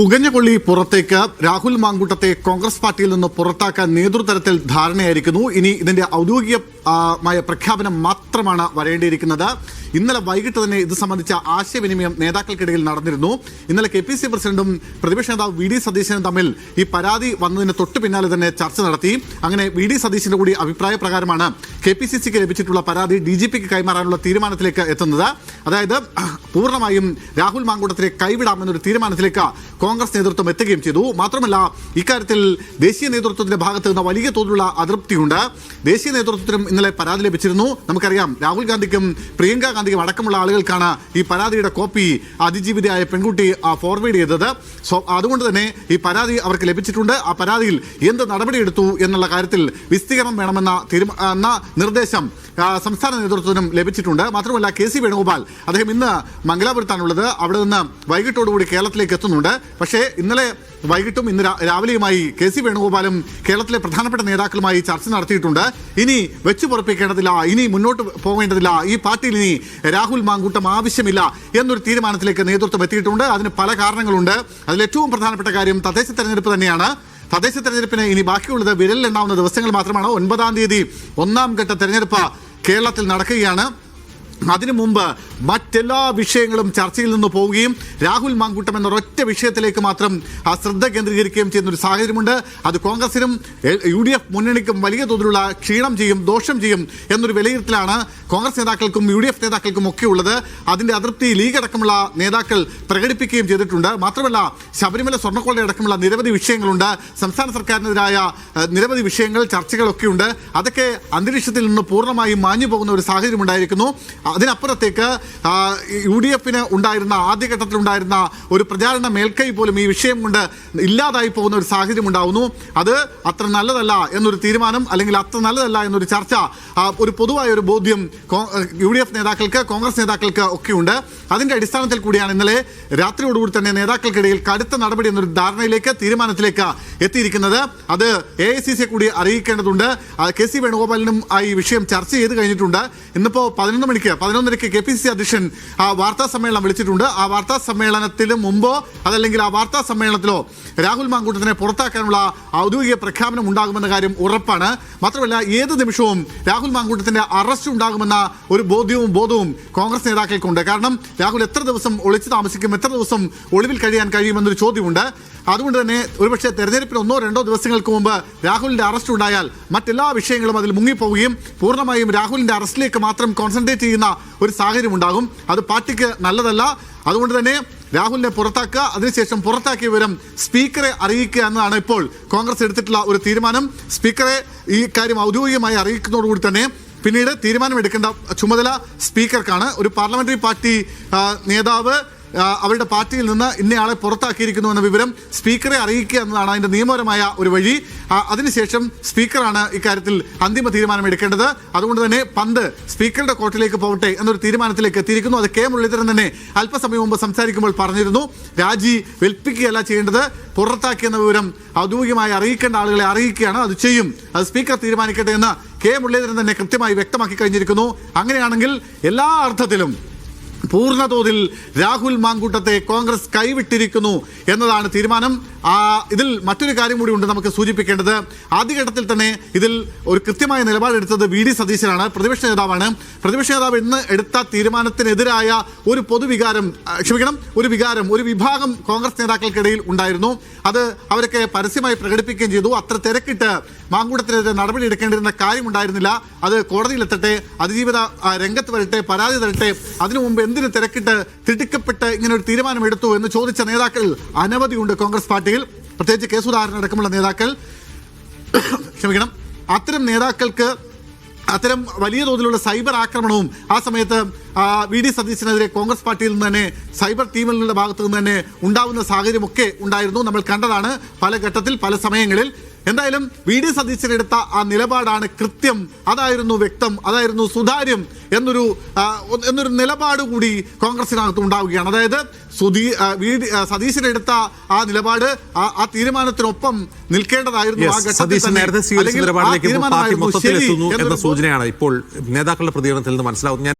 പുകഞ്ഞ കൊള്ളി പുറത്തേക്ക് രാഹുൽ മാങ്കൂട്ടത്തെ കോൺഗ്രസ് പാർട്ടിയിൽ നിന്ന് പുറത്താക്കാൻ നേതൃത്വത്തിൽ ധാരണയായിരിക്കുന്നു. ഇനി ഇതിന്റെ ഔദ്യോഗികമായ പ്രഖ്യാപനം മാത്രമാണ് വരേണ്ടിയിരിക്കുന്നത്. ഇന്നലെ വൈകിട്ട് തന്നെ ഇത് സംബന്ധിച്ച ആശയവിനിമയം നേതാക്കൾക്കിടയിൽ നടന്നിരുന്നു. ഇന്നലെ കെ പി സി പ്രസിഡന്റും പ്രതിപക്ഷ നേതാവ് വി ഡി സതീശനും തമ്മിൽ ഈ പരാതി വന്നതിന് തൊട്ട് പിന്നാലെ തന്നെ ചർച്ച നടത്തി. അങ്ങനെ വി ഡി സതീശന്റെ കൂടി അഭിപ്രായ പ്രകാരമാണ് കെ പി സി സിക്ക് ലഭിച്ചിട്ടുള്ള പരാതി ഡി ജി പിക്ക് കൈമാറാനുള്ള തീരുമാനത്തിലേക്ക് എത്തുന്നത്. അതായത് പൂർണമായും രാഹുൽ മാങ്കൂട്ടത്തിനെ കൈവിടാമെന്നൊരു തീരുമാനത്തിലേക്ക് കോൺഗ്രസ് നേതൃത്വം എത്തുകയും ചെയ്തു. മാത്രമല്ല ഇക്കാര്യത്തിൽ ദേശീയ നേതൃത്വത്തിന്റെ ഭാഗത്ത് നിന്ന് വലിയ തോതിലുള്ള അതൃപ്തിയുണ്ട്. ദേശീയ നേതൃത്വത്തിനും ഇന്നലെ പരാതി ലഭിച്ചിരുന്നു. നമുക്കറിയാം രാഹുൽ ഗാന്ധിക്കും പ്രിയങ്ക ഗാന്ധിക്കും അടക്കമുള്ള ആളുകൾക്കാണ് ഈ പരാതിയുടെ കോപ്പി അതിജീവിതയായ പെൺകുട്ടി ഫോർവേഡ് ചെയ്തത്. സോ അതുകൊണ്ട് തന്നെ ഈ പരാതി അവർക്ക് ലഭിച്ചിട്ടുണ്ട്. ആ പരാതിയിൽ എന്ത് നടപടിയെടുത്തു എന്നുള്ള കാര്യത്തിൽ വിസ്തീർണം വേണമെന്ന എന്ന നിർദ്ദേശം സംസ്ഥാന നേതൃത്വത്തിനും ലഭിച്ചിട്ടുണ്ട്. മാത്രമല്ല കെ സി വേണുഗോപാൽ അദ്ദേഹം ഇന്ന് മംഗലാപുരത്താണുള്ളത്. അവിടെ നിന്ന് വൈകിട്ടോടുകൂടി കേരളത്തിലേക്ക് എത്തുന്നുണ്ട്. പക്ഷേ ഇന്നലെ വൈകിട്ടും ഇന്ന് രാവിലെയുമായി കെ സി വേണുഗോപാലും കേരളത്തിലെ പ്രധാനപ്പെട്ട നേതാക്കളുമായി ചർച്ച നടത്തിയിട്ടുണ്ട്. ഇനി വെച്ചു പുറപ്പിക്കേണ്ടതില്ല ഇനി മുന്നോട്ട് പോകേണ്ടതില്ല ഈ പാർട്ടിയിൽ ഇനി രാഹുൽ മാങ്കൂട്ടം ആവശ്യമില്ല എന്നൊരു തീരുമാനത്തിലേക്ക് നേതൃത്വം എത്തിയിട്ടുണ്ട്. അതിന് പല കാരണങ്ങളുണ്ട്. അതിൽ ഏറ്റവും പ്രധാനപ്പെട്ട കാര്യം തദ്ദേശ തെരഞ്ഞെടുപ്പ് തന്നെയാണ്. തദ്ദേശ തെരഞ്ഞെടുപ്പിന് ഇനി ബാക്കിയുള്ളത് വിരലിലെണ്ണാവുന്ന ദിവസങ്ങൾ മാത്രമാണ്. ഒൻപതാം തീയതി ഒന്നാം ഘട്ട തെരഞ്ഞെടുപ്പ് കേരളത്തിൽ നടക്കുകയാണ്. അതിനു മുമ്പ് മറ്റെല്ലാ വിഷയങ്ങളും ചർച്ചയിൽ നിന്ന് പോവുകയും രാഹുൽ മാങ്കൂട്ടം എന്ന ഒറ്റ വിഷയത്തിലേക്ക് മാത്രം ശ്രദ്ധ കേന്ദ്രീകരിക്കുകയും ചെയ്യുന്ന ഒരു സാഹചര്യമുണ്ട്. അത് കോൺഗ്രസിനും യു ഡി എഫ് മുന്നണിക്കും വലിയ തോതിലുള്ള ക്ഷീണം ചെയ്യും ദോഷം ചെയ്യും എന്നൊരു വിലയിരുത്തലാണ് കോൺഗ്രസ് നേതാക്കൾക്കും യു ഡി എഫ് നേതാക്കൾക്കും ഒക്കെ ഉള്ളത്. അതിന്റെ അതൃപ്തി ലീഗ് അടക്കമുള്ള നേതാക്കൾ പ്രകടിപ്പിക്കുകയും ചെയ്തിട്ടുണ്ട്. മാത്രമല്ല ശബരിമല സ്വർണക്കൊള്ള അടക്കമുള്ള നിരവധി വിഷയങ്ങളുണ്ട്. സംസ്ഥാന സർക്കാരിനെതിരായ നിരവധി വിഷയങ്ങൾ ചർച്ചകളൊക്കെയുണ്ട്. അതൊക്കെ അന്തരീക്ഷത്തിൽ നിന്ന് പൂർണമായും മാഞ്ഞു പോകുന്ന ഒരു സാഹചര്യം ഉണ്ടായിരിക്കുന്നു അതിനപ്പുറത്തേക്ക് യു ഡി എഫിന് ഉണ്ടായിരുന്ന ആദ്യഘട്ടത്തിലുണ്ടായിരുന്ന ഒരു പ്രചാരണ മേൽക്കൈ പോലും ഈ വിഷയം കൊണ്ട് ഇല്ലാതായി പോകുന്ന ഒരു സാഹചര്യം ഉണ്ടാവുന്നു. അത് അത്ര നല്ലതല്ല എന്നൊരു തീരുമാനം അല്ലെങ്കിൽ അത്ര നല്ലതല്ല എന്നൊരു ചർച്ച ഒരു പൊതുവായ ഒരു ബോധ്യം യു ഡി എഫ് നേതാക്കൾക്ക് കോൺഗ്രസ് നേതാക്കൾക്ക് ഒക്കെയുണ്ട്. അതിന്റെ അടിസ്ഥാനത്തിൽ കൂടിയാണ് ഇന്നലെ രാത്രിയോടുകൂടി തന്നെ നേതാക്കൾക്കിടയിൽ കടുത്ത നടപടി എന്നൊരു ധാരണയിലേക്ക് തീരുമാനത്തിലേക്ക് എത്തിയിരിക്കുന്നത്. അത് എ ഐ സി സിയെ കൂടി അറിയിക്കേണ്ടതുണ്ട്. കെ സി വേണുഗോപാലിനും ആ ഈ വിഷയം ചർച്ച ചെയ്ത് കഴിഞ്ഞിട്ടുണ്ട്. ഇന്നിപ്പോൾ പതിനൊന്ന് മണിക്ക് പതിനൊന്നരയ്ക്ക് കെ പി സി അധ്യക്ഷൻ ആ വാർത്താ സമ്മേളനം വിളിച്ചിട്ടുണ്ട്. ആ വാർത്താ സമ്മേളനത്തിന് മുമ്പോ അതല്ലെങ്കിൽ ആ വാർത്താ സമ്മേളനത്തിലോ രാഹുൽ മാങ്കൂട്ടത്തിനെ പുറത്താക്കാനുള്ള ഔദ്യോഗിക പ്രഖ്യാപനം ഉണ്ടാകുമെന്ന കാര്യം ഉറപ്പാണ്. മാത്രമല്ല ഏത് നിമിഷവും രാഹുൽ മാങ്കൂട്ടത്തിന്റെ അറസ്റ്റ് ഉണ്ടാകുമെന്ന ഒരു ബോധ്യവും ബോധവും കോൺഗ്രസ് നേതാക്കൾക്കുണ്ട്. കാരണം രാഹുൽ എത്ര ദിവസം ഒളിച്ചു താമസിക്കും എത്ര ദിവസം ഒളിവിൽ കഴിയാൻ കഴിയുമെന്നൊരു ചോദ്യമുണ്ട്. അതുകൊണ്ട് തന്നെ ഒരുപക്ഷെ തെരഞ്ഞെടുപ്പിന് ഒന്നോ രണ്ടോ ദിവസങ്ങൾക്ക് മുമ്പ് രാഹുലിന്റെ അറസ്റ്റ് ഉണ്ടായാൽ മറ്റെല്ലാ വിഷയങ്ങളും അതിൽ മുങ്ങിപ്പോവുകയും പൂർണമായും രാഹുലിന്റെ അറസ്റ്റിലേക്ക് മാത്രം കോൺസെൻട്രേറ്റ് ചെയ്യുന്ന ഒരു സാഹചര്യം ഉണ്ടാകും. അത് പാർട്ടിക്ക് നല്ലതല്ല. അതുകൊണ്ട് തന്നെ രാഹുലിനെ പുറത്താക്കുക അതിനുശേഷം പുറത്താക്കിയ വിവരം സ്പീക്കറെ അറിയിക്കുക എന്നതാണ് ഇപ്പോൾ കോൺഗ്രസ് എടുത്തിട്ടുള്ള ഒരു തീരുമാനം. സ്പീക്കറെ ഈ കാര്യം ഔദ്യോഗികമായി അറിയിക്കുന്നതോടുകൂടി തന്നെ പിന്നീട് തീരുമാനമെടുക്കേണ്ട ചുമതല സ്പീക്കർക്കാണ്. ഒരു പാർലമെന്ററി പാർട്ടി നേതാവ് അവരുടെ പാർട്ടിയിൽ നിന്ന് ഇന്നയാളെ പുറത്താക്കിയിരിക്കുന്നു എന്ന വിവരം സ്പീക്കറെ അറിയിക്കുക എന്നതാണ് അതിന്റെ നിയമപരമായ ഒരു വഴി. അതിനുശേഷം സ്പീക്കറാണ് ഇക്കാര്യത്തിൽ അന്തിമ തീരുമാനം എടുക്കേണ്ടത് അതുകൊണ്ട് തന്നെ പന്ത് സ്പീക്കറുടെ കോർട്ടിലേക്ക് പോകട്ടെ എന്നൊരു തീരുമാനത്തിലേക്ക് എത്തിയിരിക്കുന്നു. അത് കെ മുരളീധരൻ തന്നെ അല്പസമയം മുമ്പ് സംസാരിക്കുമ്പോൾ പറഞ്ഞിരുന്നു. രാജി വെൽപ്പിക്കുകയല്ല ചെയ്യേണ്ടത്. പുറത്താക്കിയെന്ന വിവരം ഔദ്യോഗികമായി അറിയിക്കേണ്ട ആളുകളെ അറിയിക്കുകയാണ്. അത് ചെയ്യും. അത് സ്പീക്കർ തീരുമാനിക്കട്ടെ എന്ന് കെ മുരളീധരൻ തന്നെ കൃത്യമായി വ്യക്തമാക്കി കഴിഞ്ഞിരിക്കുന്നു. അങ്ങനെയാണെങ്കിൽ എല്ലാ അർത്ഥത്തിലും പൂർണതോതിൽ രാഹുൽ മാങ്കൂട്ടത്തെ കോൺഗ്രസ് കൈവിട്ടിരിക്കുന്നു എന്നതാണ് തീരുമാനം. ഇതിൽ മറ്റൊരു കാര്യം കൂടി ഉണ്ട് നമുക്ക് സൂചിപ്പിക്കേണ്ടത്. ആദ്യഘട്ടത്തിൽ തന്നെ ഇതിൽ ഒരു കൃത്യമായ നിലപാടെടുത്തത് വി ഡി സതീശനാണ് പ്രതിപക്ഷ നേതാവാണ്. പ്രതിപക്ഷ നേതാവ് ഇന്ന് എടുത്ത തീരുമാനത്തിനെതിരായ ഒരു പൊതുവികാരം ക്ഷമിക്കണം ഒരു വികാരം ഒരു വിഭാഗം കോൺഗ്രസ് നേതാക്കൾക്കിടയിൽ ഉണ്ടായിരുന്നു. അത് അവരൊക്കെ പരസ്യമായി പ്രകടിപ്പിക്കുകയും ചെയ്തു. അത്ര തിരക്കിട്ട് മാങ്കൂട്ടത്തിനെതിരെ നടപടി എടുക്കേണ്ടിരുന്ന കാര്യമുണ്ടായിരുന്നില്ല. അത് കോടതിയിലെത്തട്ടെ അതിജീവിത രംഗത്ത് വരട്ടെ പരാതി തരട്ടെ അതിനു മുമ്പ് എന്തിനു തിരക്കിട്ട് തിടുക്കപ്പെട്ട് ഇങ്ങനെ ഒരു തീരുമാനം എടുത്തു എന്ന് ചോദിച്ച നേതാക്കൾ അനവധിയുണ്ട് കോൺഗ്രസ് പാർട്ടിയിൽ പ്രത്യേകിച്ച് കെ സുധാകരൻ അടക്കമുള്ള നേതാക്കൾ ക്ഷമിക്കണം. അത്തരം നേതാക്കൾക്ക് അത്തരം വലിയ തോതിലുള്ള സൈബർ ആക്രമണവും ആ സമയത്ത് വി ഡി സതീശനെതിരെ കോൺഗ്രസ് പാർട്ടിയിൽ നിന്ന് തന്നെ സൈബർ ടീമുകളുടെ ഭാഗത്തു നിന്ന് തന്നെ ഉണ്ടാവുന്ന സാഹചര്യമൊക്കെ ഉണ്ടായിരുന്നു. നമ്മൾ കണ്ടതാണ് പല ഘട്ടത്തിൽ പല സമയങ്ങളിൽ എന്തായാലും വി ഡി സതീശൻ എടുത്ത ആ നിലപാടാണ് കൃത്യം. അതായിരുന്നു വ്യക്തം അതായിരുന്നു സുതാര്യം എന്നൊരു എന്നൊരു നിലപാട് കൂടി കോൺഗ്രസിനകത്ത് ഉണ്ടാവുകയാണ്. അതായത് സുധീ വി ഡി എടുത്ത ആ നിലപാട് ആ തീരുമാനത്തിനൊപ്പം നിൽക്കേണ്ടതായിരുന്നു ആ ഘട്ടത്തിൽ തന്നെ. സൂചനയാണ് ഇപ്പോൾ നേതാക്കളുടെ പ്രതികരണത്തിൽ നിന്ന് മനസ്സിലാവുന്നത്.